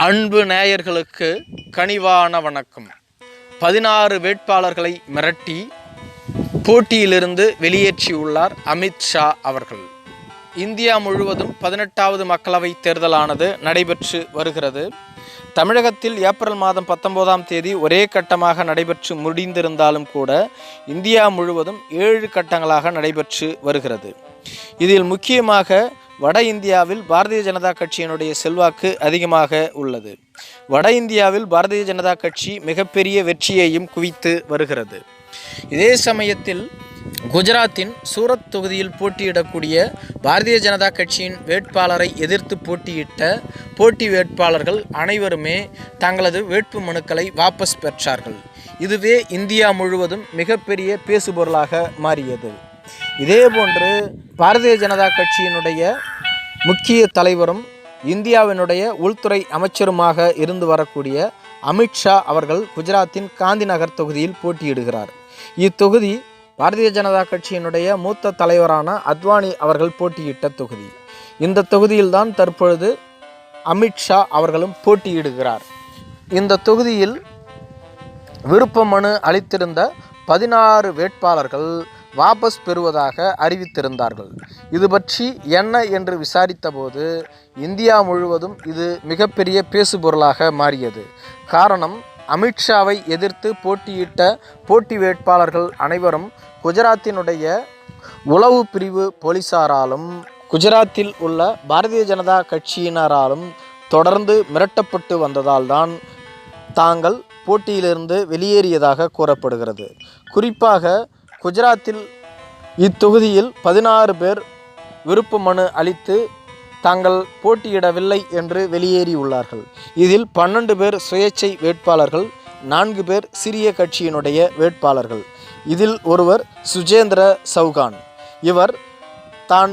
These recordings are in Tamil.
அன்பு நேயர்களுக்கு கனிவான வணக்கம். பதினாறு வேட்பாளர்களை மிரட்டி போட்டியிலிருந்து வெளியேற்றியுள்ளார் அமித்ஷா அவர்கள். இந்தியா முழுவதும் பதினெட்டாவது மக்களவைத் தேர்தலானது நடைபெற்று வருகிறது. தமிழகத்தில் ஏப்ரல் மாதம் பத்தொன்பதாம் தேதி ஒரே கட்டமாக நடைபெற்று முடிந்திருந்தாலும் கூட இந்தியா முழுவதும் ஏழு கட்டங்களாக நடைபெற்று வருகிறது. இதில் முக்கியமாக வட இந்தியாவில் பாரதிய ஜனதா கட்சியினுடைய செல்வாக்கு அதிகமாக உள்ளது. வட இந்தியாவில் பாரதிய ஜனதா கட்சி மிகப்பெரிய வெற்றியையும் குவித்து வருகிறது. இதே சமயத்தில் குஜராத்தின் சூரத் தொகுதியில் போட்டியிடக்கூடிய பாரதிய ஜனதா கட்சியின் வேட்பாளரை எதிர்த்து போட்டியிட்ட போட்டி வேட்பாளர்கள் அனைவருமே தங்களது வேட்பு மனுக்களை வாபஸ் பெற்றார்கள். இதுவே இந்தியா முழுவதும் மிகப்பெரிய பேசுபொருளாக மாறியது. இதேபோன்று பாரதிய ஜனதா கட்சியினுடைய முக்கிய தலைவரும் இந்தியாவினுடைய உள்துறை அமைச்சருமாக இருந்து வரக்கூடிய அமித்ஷா அவர்கள் குஜராத்தின் காந்தி நகர் தொகுதியில் போட்டியிடுகிறார். இத்தொகுதி பாரதிய ஜனதா கட்சியினுடைய மூத்த தலைவரான அத்வானி அவர்கள் போட்டியிட்ட தொகுதி. இந்த தொகுதியில்தான் தற்பொழுது அமித்ஷா அவர்களும் போட்டியிடுகிறார். இந்த தொகுதியில் விருப்ப மனு அளித்திருந்த பதினாறு வேட்பாளர்கள் வாபஸ் பெறுவதாக அறிவித்திருந்தார்கள். இது பற்றி என்ன என்று விசாரித்தபோது இந்தியா முழுவதும் இது மிகப்பெரிய பேசுபொருளாக மாறியது. காரணம் அமித்ஷாவை எதிர்த்து போட்டியிட்ட போட்டி வேட்பாளர்கள் அனைவரும் குஜராத்தினுடைய உளவு பிரிவு போலீசாராலும் குஜராத்தில் உள்ள பாரதிய ஜனதா கட்சியினராலும் தொடர்ந்து மிரட்டப்பட்டு வந்ததால்தான் தாங்கள் போட்டியிலிருந்து வெளியேறியதாக கூறப்படுகிறது. குறிப்பாக குஜராத்தில் இத்தொகுதியில் பதினாறு பேர் விருப்ப மனு அளித்து தாங்கள் போட்டியிடவில்லை என்று வெளியேறியுள்ளார்கள். இதில் பன்னெண்டு பேர் சுயேட்சை வேட்பாளர்கள் நான்கு பேர் சிறிய கட்சியினுடைய வேட்பாளர்கள். இதில் ஒருவர் சுஜேந்திர சௌகான். இவர் தான்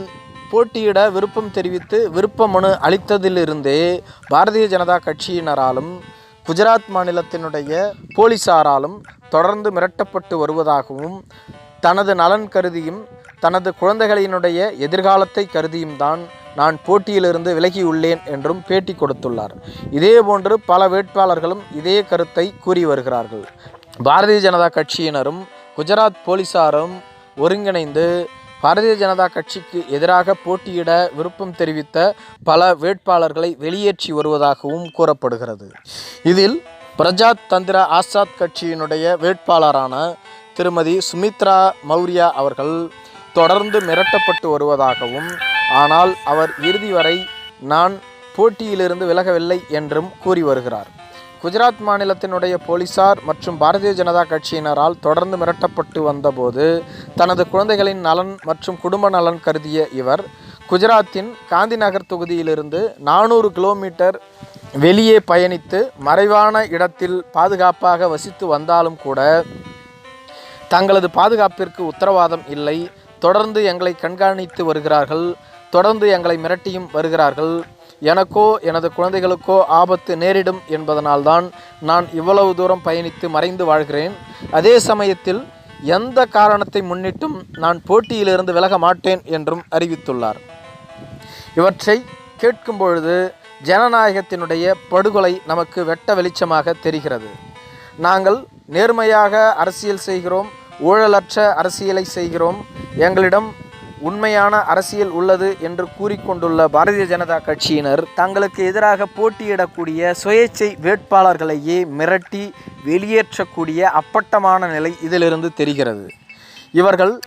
போட்டியிட விருப்பம் தெரிவித்து விருப்ப மனு அளித்ததிலிருந்தே பாரதிய ஜனதா கட்சியினராலும் குஜராத் மாநிலத்தினுடைய போலீசாராலும் தொடர்ந்து மிரட்டப்பட்டு வருவதாகவும் தனது நலன் கருதியும் தனது குழந்தைகளினுடைய எதிர்காலத்தை கருதியும் தான் நான் போட்டியிலிருந்து விலகியுள்ளேன் என்றும் பேட்டி கொடுத்துள்ளார். இதேபோன்று பல வேட்பாளர்களும் இதே கருத்தை கூறி வருகிறார்கள். பாரதிய ஜனதா கட்சியினரும் குஜராத் போலீசாரும் ஒருங்கிணைந்து பாரதிய ஜனதா கட்சிக்கு எதிராக போட்டியிட விருப்பம் தெரிவித்த பல வேட்பாளர்களை வெளியேற்றி வருவதாகவும் கூறப்படுகிறது. இதில் பிரஜாத் தந்திர ஆசாத் கட்சியினுடைய வேட்பாளரான திருமதி சுமித்ரா மௌரியா அவர்கள் தொடர்ந்து மிரட்டப்பட்டு வருவதாகவும் ஆனால் அவர் இறுதி வரை நான் போட்டியிலிருந்து விலகவில்லை என்றும் கூறி வருகிறார். குஜராத் மாநிலத்தினுடைய போலீசார் மற்றும் பாரதிய ஜனதா கட்சியினரால் தொடர்ந்து மிரட்டப்பட்டு வந்தபோது தனது குழந்தைகளின் நலன் மற்றும் குடும்ப நலன் கருதிய இவர் குஜராத்தின் காந்தி நகர் தொகுதியிலிருந்து நானூறு கிலோமீட்டர் வெளியே பயணித்து மறைவான இடத்தில் பாதுகாப்பாக வசித்து வந்தாலும் கூட தங்களது பாதுகாப்பிற்கு உத்தரவாதம் இல்லை. தொடர்ந்து எங்களை கண்காணித்து வருகிறார்கள். தொடர்ந்து எங்களை மிரட்டியும் வருகிறார்கள். எனக்கோ எனது குழந்தைகளுக்கோ ஆபத்து நேரிடும் என்பதனால்தான் நான் இவ்வளவு தூரம் பயணித்து மறைந்து வாழ்கிறேன். அதே சமயத்தில் எந்த காரணத்தை முன்னிட்டும் நான் போட்டியிலிருந்து விலக மாட்டேன் என்றும் அறிவித்துள்ளார். இவற்றை கேட்கும் பொழுது ஜனநாயகத்தினுடைய படுகொலை நமக்கு வெட்ட வெளிச்சமாக தெரிகிறது. நாங்கள் நேர்மையாக அரசியல் செய்கிறோம் ஊழலற்ற அரசியலை செய்கிறோம். எங்களிடம் உண்மையான அரசியல் உள்ளது என்று கூறிக்கொண்டுள்ள பாரதிய ஜனதா கட்சியினர் தங்களுக்கு எதிராக போட்டியிடக்கூடிய சுயேட்சை வேட்பாளர்களையே மிரட்டி வெளியேற்றக்கூடிய அப்பட்டமான நிலை இதிலிருந்து தெரிகிறது. இவர்கள்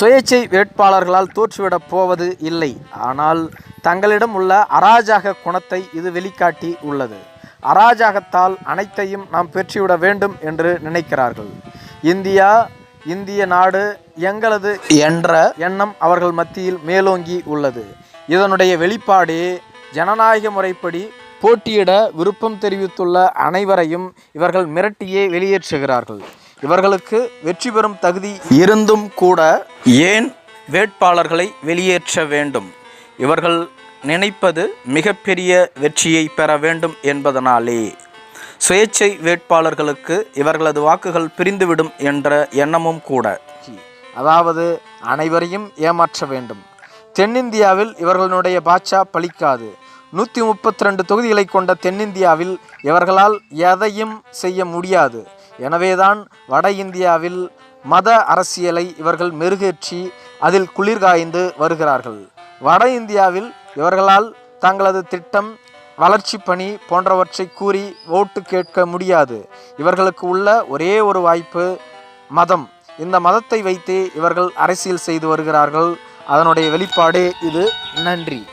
சுயேட்சை வேட்பாளர்களால் தோற்றுவிடப் போவது இல்லை. ஆனால் தங்களிடம் உள்ள அராஜக குணத்தை இது வெளிக்காட்டி உள்ளது. அராஜகத்தால் அனைத்தையும் நாம் பெற்றுவிட வேண்டும் என்று நினைக்கிறார்கள். இந்தியா இந்திய நாடு எங்களது என்ற எண்ணம் அவர்கள் மத்தியில் மேலோங்கி உள்ளது. இதனுடைய வெளிப்பாடே ஜனநாயக முறைப்படி போட்டியிட விருப்பம் தெரிவித்துள்ள அனைவரையும் இவர்கள் மிரட்டியே வெளியேற்றுகிறார்கள். இவர்களுக்கு வெற்றி பெறும் தகுதி இருந்தும் கூட ஏன் வேட்பாளர்களை வெளியேற்ற வேண்டும்? இவர்கள் நினைப்பது மிகப்பெரிய வெற்றியை பெற வேண்டும் என்பதனாலே. சுயேட்சை வேட்பாளர்களுக்கு இவர்களது வாக்குகள் பிரிந்துவிடும் என்ற எண்ணமும் கூட. அதாவது அனைவரையும் ஏமாற்ற வேண்டும். தென்னிந்தியாவில் இவர்களுடைய பாட்சா பலிக்காது. நூற்றி முப்பத்தி ரெண்டு தொகுதிகளை கொண்ட தென்னிந்தியாவில் இவர்களால் எதையும் செய்ய முடியாது. எனவேதான் வட இந்தியாவில் மத அரசியலை இவர்கள் மெருகேற்றி அதில் குளிர்காய்ந்து வருகிறார்கள். வட இந்தியாவில் இவர்களால் தங்களது திட்டம் வளர்ச்சி பணி போன்றவற்றை கூறி ஓட்டு கேட்க முடியாது. இவர்களுக்கு உள்ள ஒரே ஒரு வாய்ப்பு மதம். இந்த மதத்தை வைத்தே இவர்கள் அரசியல் செய்து வருகிறார்கள். அதனுடைய வெளிப்பாடு இது. நன்றி.